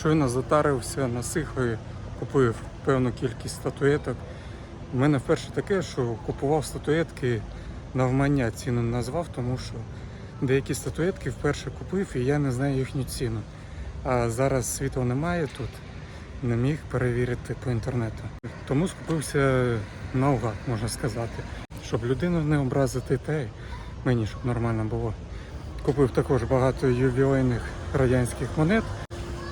Щойно затарився на сихові, купив певну кількість статуеток. У мене вперше таке, що купував статуетки навмання ціну назвав, тому що деякі статуетки вперше купив і я не знаю їхню ціну. А зараз світла немає тут, не міг перевірити по інтернету. Тому скупився наугад, можна сказати. Щоб людину не образити, та й мені щоб нормально було. Купив також багато ювілейних радянських монет,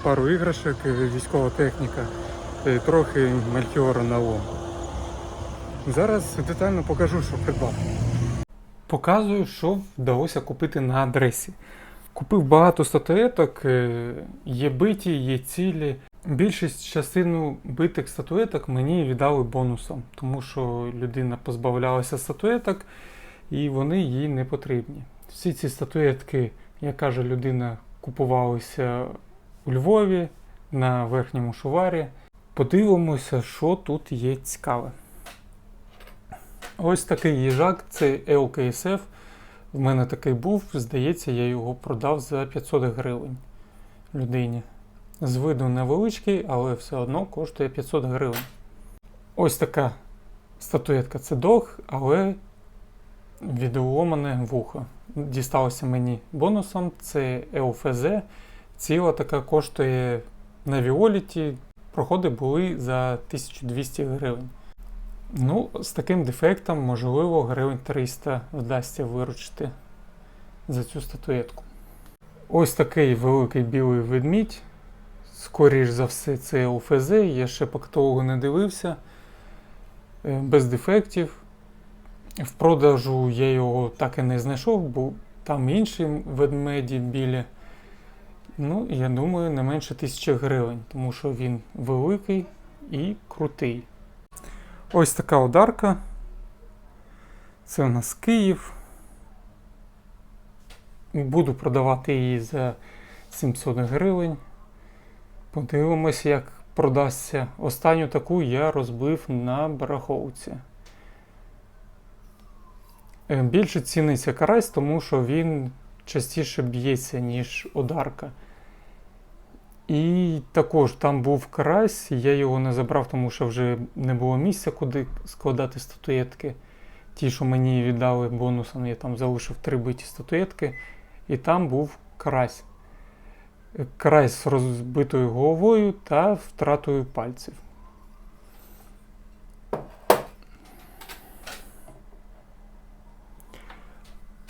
пару іграшок, військова техніка, трохи мельхіора на лом. Зараз детально покажу, що придбав. Показую, що вдалося купити на адресі. Купив багато статуеток, е, є биті, є цілі. Більшість частину битих статуеток мені віддали бонусом, тому що людина позбавлялася статуеток і вони їй не потрібні. Всі ці статуетки, як каже людина, купувалися у Львові на верхньому шуварі. Подивимося, що тут є цікаве. Ось такий їжак, це LKSF. В мене такий був, здається, я його продав за 500 гривень людині. З виду невеличкий, але все одно коштує 500 гривень. Ось така статуетка це дог, але відломане вухо. Дісталося мені бонусом, це ЛФЗ. Ціла така коштує на Віоліті. Проходи були за 1200 гривень. Ну, з таким дефектом, можливо, гривень 300 вдасться виручити за цю статуетку. Ось такий великий білий ведмідь. Скоріш за все, це УФЗ. Я ще по каталогу не дивився. Е, Без дефектів. В продажу я його так і не знайшов, бо там інші ведмеді білі. Ну, я думаю, не менше тисячі гривень, тому що він великий і крутий. Ось така ударка. Це у нас Київ. Буду продавати її за 700 гривень. Подивимося, як продасться. Останню таку я розбив на бараховці. Е, Більше ціниться карась, тому що він частіше б'ється, ніж одарка. І також там був карась, я його не забрав, тому що вже не було місця, куди складати статуетки. Ті, що мені віддали бонусом, я там залишив три биті статуетки, і там був карась. Карась з розбитою головою та втратою пальців.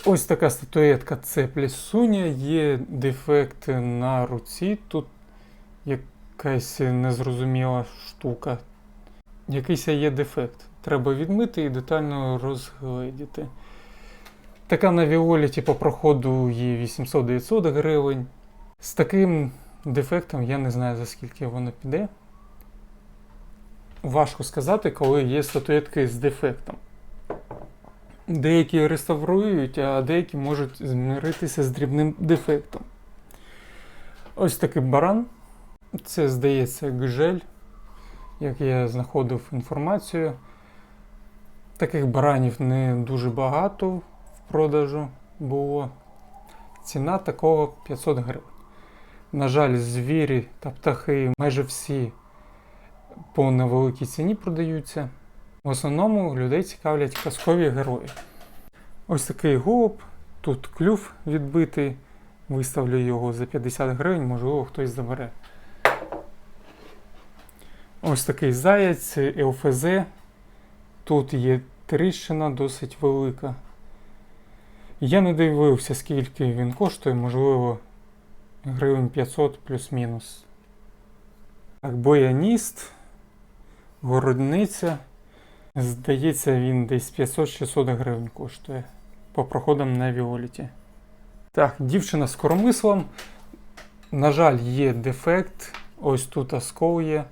Ось така статуетка це плісуня, є дефект на руці. Тут якась незрозуміла штука. Якийсь є дефект. Треба відмити і детально розгледіти. Така на Віоліті по проходу є 800-900 гривень. З таким дефектом я не знаю за скільки воно піде. Важко сказати, коли є статуетки з дефектом. Деякі реставрують, а деякі можуть змиритися з дрібним дефектом. Ось такий баран. Це, здається, гжель, як я знаходив інформацію. Таких баранів не дуже багато в продажу було. Ціна такого 500 гривень. На жаль, звірі та птахи майже всі по невеликій ціні продаються. В основному людей цікавлять казкові герої. Ось такий голуб, тут клюв відбитий. Виставлю його за 50 гривень, можливо, хтось забере. Ось такий заяць, ЛФЗ. Тут є тріщина досить велика. Я не дивився, скільки він коштує, можливо, гривень 500 плюс-мінус. Так, бояніст, городниця. Здається, він десь 500-600 гривень коштує по проходам на Віоліті. Так, дівчина з коромислом. На жаль, є дефект. Ось тут оскол є.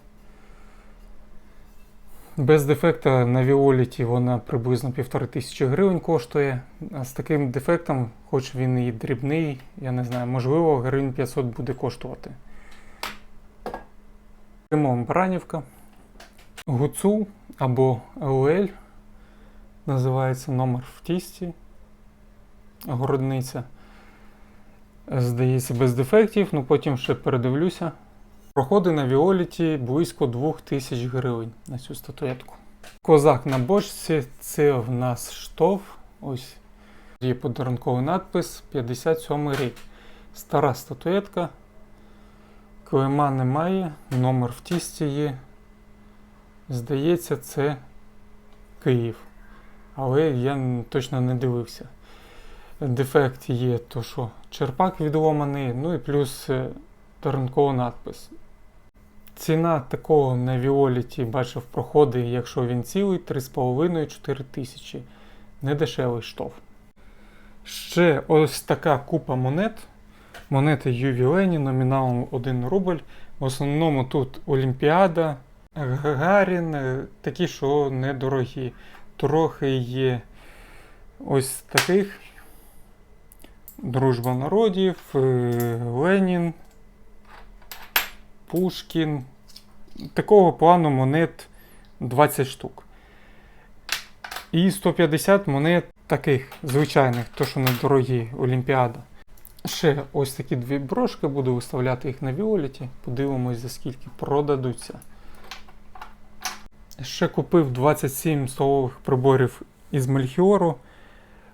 Без дефекта на Віоліті вона приблизно 1500 гривень коштує. А з таким дефектом, хоч він і дрібний, я не знаю, можливо, гривень 500 буде коштувати. Ремон Баранівка. Гуцул або ЛЛ називається номер в тісті. Городниця. Здається, без дефектів, ну потім ще передивлюся. Проходи на Віоліті близько 2000 гривень на цю статуетку. Козак на бочці це в нас штоф. Ось є подарунковий надпис 57 рік. Стара статуетка. Клейма немає, номер в тісті є. Здається, це Київ. Але я точно не дивився. Дефект є, то що черпак відломаний, ну і плюс е, подарунковий надпис. Ціна такого на Віоліті бачив проходи, якщо він цілий, 3,5-4 тисячі. Недешевий штоф. Ще ось така купа монет. Монети ювілейні номіналом 1 рубль. В основному тут Олімпіада, Гагарін, е, такі, що недорогі. Трохи є ось таких. Дружба народів, е, Ленін, Пушкін. Такого плану монет 20 штук. І 150 монет таких звичайних, то що недорогі Олімпіада. Ще ось такі дві брошки, буду виставляти їх на Віоліті. Подивимось, за скільки продадуться. Ще купив 27 столових приборів із Мельхіору.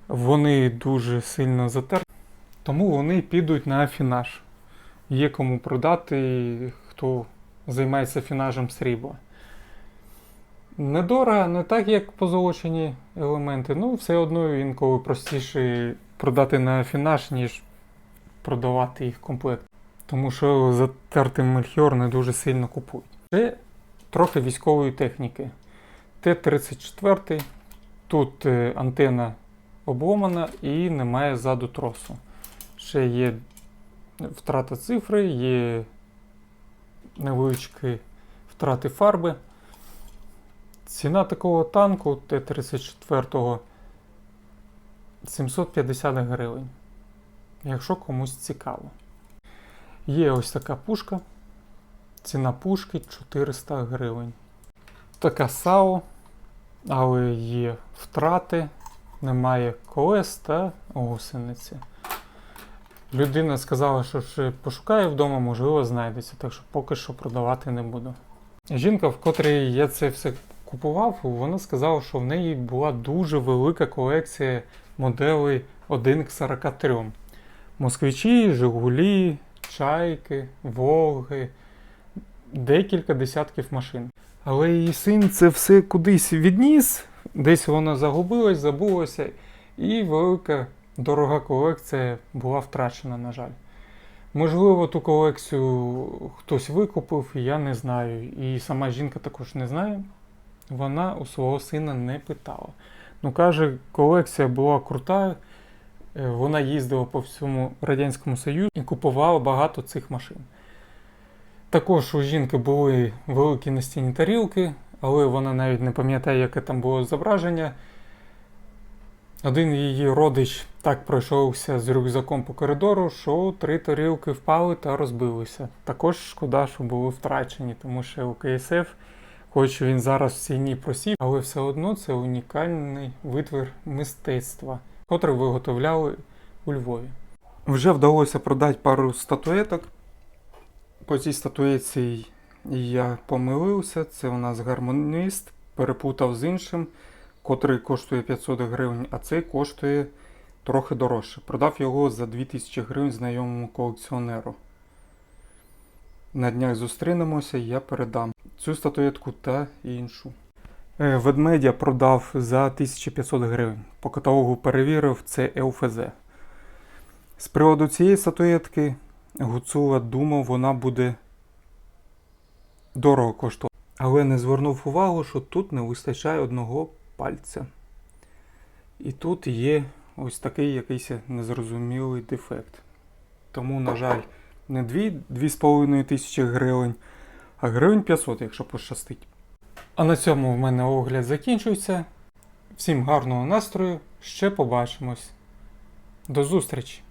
Вони дуже сильно затерті, тому вони підуть на афінаж. Є кому продати, хто займається фінажем срібла. Недорого, не так, як позолочені елементи, ну все одно інколи простіше продати на афінаж, ніж продавати їх комплект. Тому що затертий мельхіор не дуже сильно купують. Ще трохи військової техніки. Т-34. Тут е, антена обломана і немає ззаду тросу. Ще є втрата цифри, є невеличкі втрати фарби. Ціна такого танку Т-34 750 гривень. Якщо комусь цікаво. Є ось така пушка. Ціна пушки 400 гривень. Така САУ, але є втрати, немає колес та гусениці. Людина сказала, що ще пошукає вдома, можливо, знайдеться, так що поки що продавати не буду. Жінка, в котрій я це все купував, вона сказала, що в неї була дуже велика колекція моделей 1 к 43. Москвичі, Жигулі, Чайки, Волги, декілька десятків машин. Але її син це все кудись відніс, десь вона загубилась, забулася, і велика дорога колекція була втрачена, на жаль. Можливо, ту колекцію хтось викупив, я не знаю. І сама жінка також не знає. Вона у свого сина не питала. Ну, каже, колекція була крута. е, Вона їздила по всьому Радянському Союзу і купувала багато цих машин. Також у жінки були великі настінні тарілки, але вона навіть не пам'ятає, яке там було зображення. Один її родич так пройшовся з рюкзаком по коридору, що три тарілки впали та розбилися. Також шкода, що були втрачені, тому що у КСФ, хоч він зараз в ціні просів, але все одно це унікальний витвір мистецтва, котрий виготовляли у Львові. Вже вдалося продати пару статуеток. По цій статуетці я помилився. Це у нас гармоніст, перепутав з іншим, котрий коштує 500 гривень, а цей коштує трохи дорожче. Продав його за 2000 гривень знайомому колекціонеру. На днях зустрінемося, я передам цю статуетку та іншу. Е, Ведмедя продав за 1500 гривень. По каталогу перевірив, це ЛФЗ. З приводу цієї статуетки Гуцула думав, вона буде дорого коштувати. Але не звернув увагу, що тут не вистачає одного пальця. І тут є ось такий якийсь незрозумілий дефект. Тому, на жаль, не 2 2,5 тисячі гривень, а гривень 500, якщо пощастить. А на цьому в мене огляд закінчується. Всім гарного настрою, ще побачимось. До зустрічі!